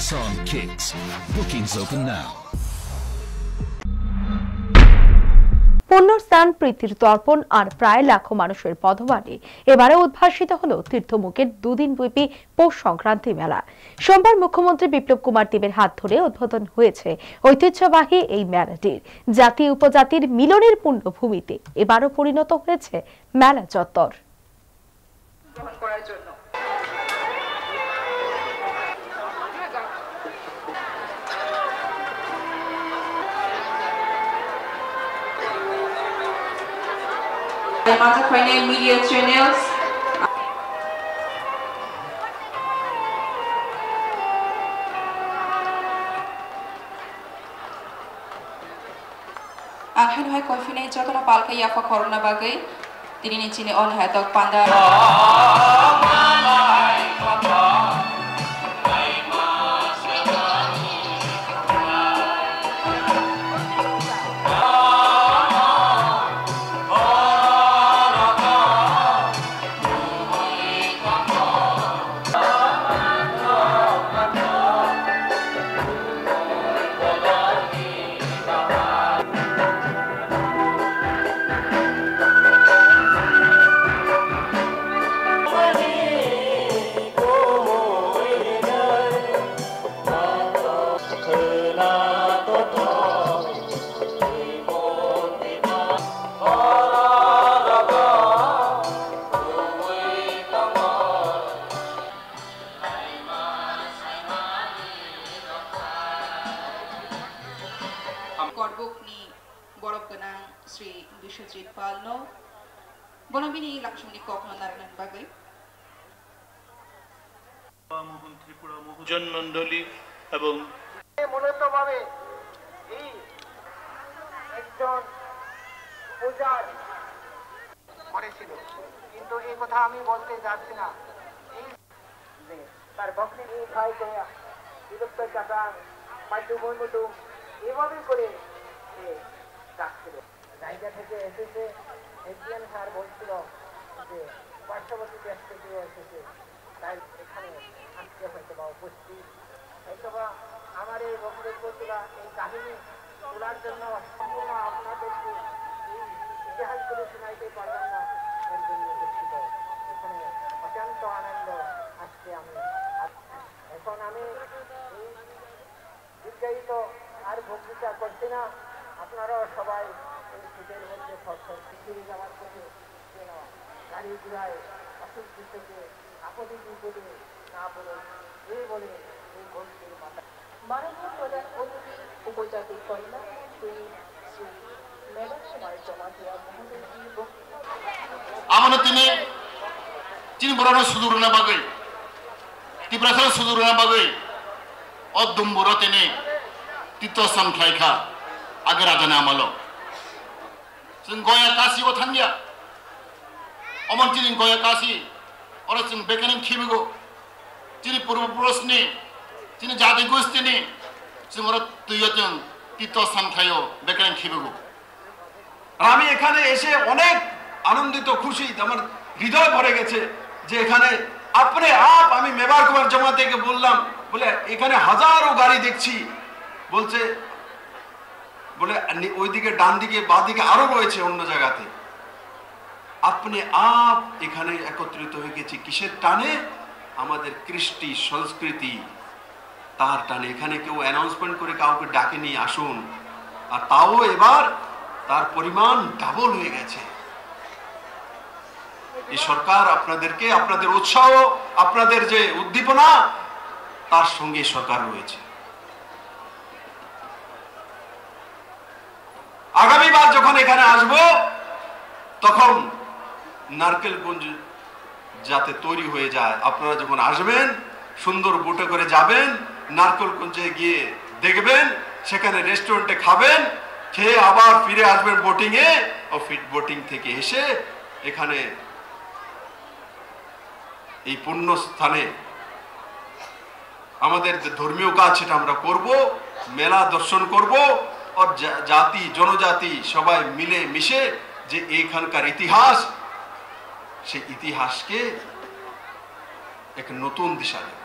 Nissan Kicks. Bookings open now. পুণ্যস্থান প্রীতির তর্পণ আর প্রায় লাখো মানুষের পদবাণী এবারে উদ্ভাসিত হল তীর্থমুখের দুদিন ব্যাপী পৌষ সংক্রান্তি মেলা সোমবার মুখ্যমন্ত্রী বিপ্লব কুমার দেবের হাত ধরে উদ্বোধন হয়েছে ঐতিহ্যবাহী এই মেলাটির জাতি উপজাতির মিলনের পুণ্যভূমিতে এবারও পরিণত হয়েছে মেলা চত্বর করার জন্য Mata Media Channels Anghan hai konfine jotona palka yafa corona bagai tini ni chini on hai tok panda Ganang Sri Bishojit Palno. Bonabini Lakshmani Kokno Narayan Bagai মোহন ত্রিপুরা মহাজন মন্ডলী এবং মূলত ভাবে এই একজন পূজার করেছিল কিন্তু এই কথা আমি বলতে যাচ্ছি না। এই যে তার ভক্তি নিয়ে বিলুপ্ত চাকা মন্ডু এভাবে করে ডাকছিল জায়গা থেকে এসেছে, এসডিএম স্যার বলছিল যে, পার্শ্ববর্তী দেশ থেকে এসেছে, তাই এখানে আজকে হয়তো বা উপস্থিত। হয়তো বা আমার এই বক্তব্য তোলা এই কাহিনী তোলার জন্য সম্পূর্ণ আপনাদেরকে এই ইতিহাসগুলো শোনাইতে পারলাম না, এর জন্য দুঃখিত। এখানে অত্যন্ত আনন্দ আজকে আমি। এখন আমি দীর্ঘায়িত আর বক্তৃতা করছি না। আপনারাও সবাই এই শীতের মধ্যে সচ্ছল পৃথিবী যাওয়ার পথে গাড়ি ঘোড়ায় অসুস্থ থেকে আপদে বিপদে না পড়ে এই বলে এই ঘন্টির মাথা। মাননীয় প্রধান অতিথি উপজাতি কন্যা শ্রী শ্রী মেঘন কুমার জমাতিয়া মহোদয়জির বক্তব্য amana tini tini borano suduruna bagai ti prasara suduruna bagai oddum boro tini tito sam khaika agara dana amalo sing goya kasi go thangya omon tini goya kasi ora sing bekanin khibigo tini purbo purosni tini jadi gustini sing ora tuyotin tito sam khayo bekanin khibigo আর আমি এখানে এসে অনেক আনন্দিত খুশি আমার হৃদয় ভরে গেছে যে এখানে আপনি আপ আমি মেবার কুমার জমা থেকে বললাম বলে এখানে হাজারো গাড়ি দেখছি বলছে বলে ওইদিকে ডান দিকে, বা দিকে আরও রয়েছে অন্য জায়গাতে। আপনি আপ এখানে একত্রিত হয়ে গেছি। কিসের টানে? আমাদের কৃষ্টি সংস্কৃতি। তার টানে। এখানে কেউ অ্যানাউন্সমেন্ট করে কাউকে ডাকে নিয়ে আসুন। আর তাও এবার তার পরিমাণ ডাবল হয়ে গেছে। এই সরকার আপনাদেরকে, আপনাদের উৎসাহ, আপনাদের যে উদ্দীপনা, তার সঙ্গে সরকার রয়েছে। যখন এখানে আসব, তখন নারকেলগঞ্জ যাতে তৈরি হয়ে যায়। আপনারা যখন আসবেন, সুন্দর বুটে করে যাবেন, নারকেলগঞ্জে গিয়ে দেখবেন, সেখানে রেস্টুরেন্টে খাবেন, খেয়ে আবার ফিরে আসবেন বোটিং এ ও ফিট বোটিং থেকে এসে এখানে এই পুণ্য স্থানে আমাদের যে ধর্মীয় কাজ সেটা আমরা করব, মেলা দর্শন করব জাতি, জনজাতি সবাই মিলে মিশে যে এখানকার ইতিহাস, সেই ইতিহাসকে এক নতুন দিশা দেবে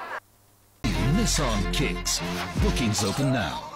on Kicks. Bookings open now.